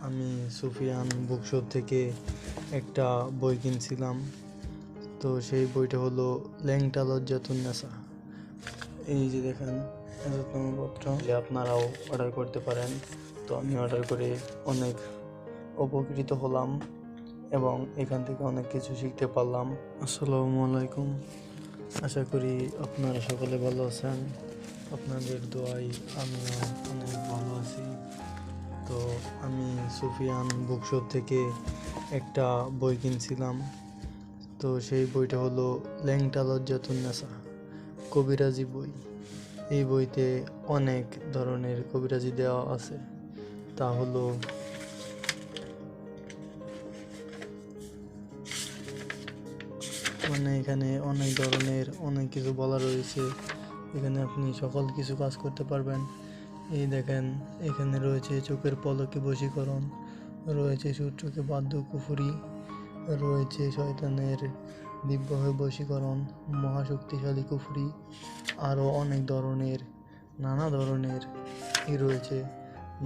আমি সুফিয়ান বুকশপ থেকে একটা বই কিনছিলাম। তো সেই বইটা হলো ল্যাংটা লজ্জাতুন নেশা এই যে দেখেন পত্র। যে আপনারাও অর্ডার করতে পারেন। তো আমি অর্ডার করে অনেক উপকৃত হলাম এবং এখান থেকে অনেক কিছু শিখতে পারলাম। আসসালামু আলাইকুম। আশা করি আপনারা সকলে ভালো আছেন। আপনাদের দোয়াই আমিও অনেক ভালো আছি। তো আমি সুফিয়ান বুকশপ থেকে একটা বই কিনছিলাম। তো সেই বইটা হলো ল্যাংটা লজ্জাতুন নেশা কবিরাজি বই। এই বইতে অনেক ধরনের কবিরাজি দেওয়া আছে। তা হলো মানে এখানে অনেক ধরনের অনেক কিছু বলা রয়েছে। এখানে আপনি সকল কিছু কাজ করতে পারবেন। এই দেখেন, এখানে রয়েছে চোখের পলকে বশীকরণ, রয়েছে সূর্যকে বাদ্য কুফুরি রয়েছে শয়তানের দিব্যভাবে বশীকরণ, মহাশক্তিশালী কুফুরি আরও অনেক ধরনের, নানা ধরনের ই রয়েছে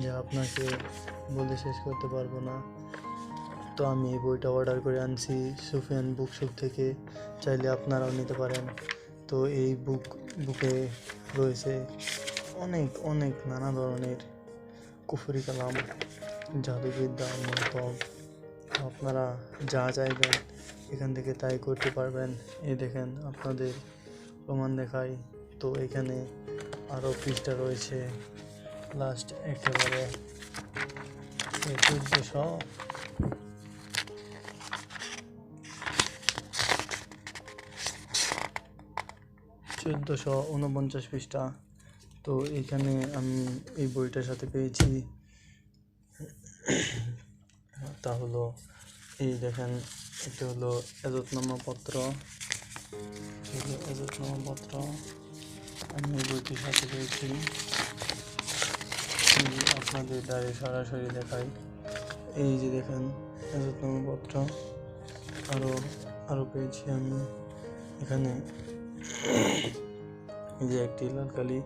যা আপনাকে বলে শেষ করতে পারব না। তো আমি এই বইটা অর্ডার করে আনছি সুফিয়ান বুকশপ থেকে, চাইলে আপনারাও নিতে পারেন। তো এই বুক বুকে রয়েছে অনেক অনেক নানা ধরনের কুফরি কালাম, জাদুবিদ্যা মন্তব আপনারা যা চাইবেন এখান থেকে তাই করতে পারবেন। এই দেখেন আপনাদের প্রমাণ দেখাই। তো এখানে আরও পৃষ্ঠা রয়েছে। লাস্ট একেবারে চোদ্দোশো চোদ্দোশো উনপঞ্চাশ পৃষ্ঠা। তো এখানে আমি এই বইটার সাথে পেয়েছি। তা হলো, এই দেখেন, এটা হলো এজতনামা পত্র। হলো এজতনামা পত্র। আমি এই বইটির সাথে পেয়েছি। আপনাদের দ্বারে সরাসরি দেখাই। এই যে দেখেন এজতনামা পত্র। আরও আরও পেয়েছি আমি। এখানে যে একটি লাল কালি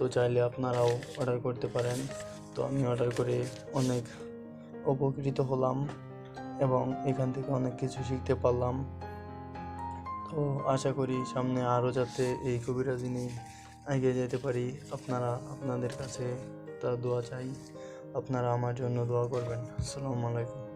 তো চাইলে আপনারাও অর্ডার করতে পারেন। তো আমি অর্ডার করে অনেক উপকৃত হলাম এবং এখান থেকে অনেক কিছু শিখতে পারলাম। তো আশা করি সামনে আরও যাতে এই কবিরাজি নিয়ে এগিয়ে যেতে পারি, আপনারা আপনাদের কাছে তা দোয়া চাই। আপনারা আমার জন্য দোয়া করবেন। আসসালামু আলাইকুম।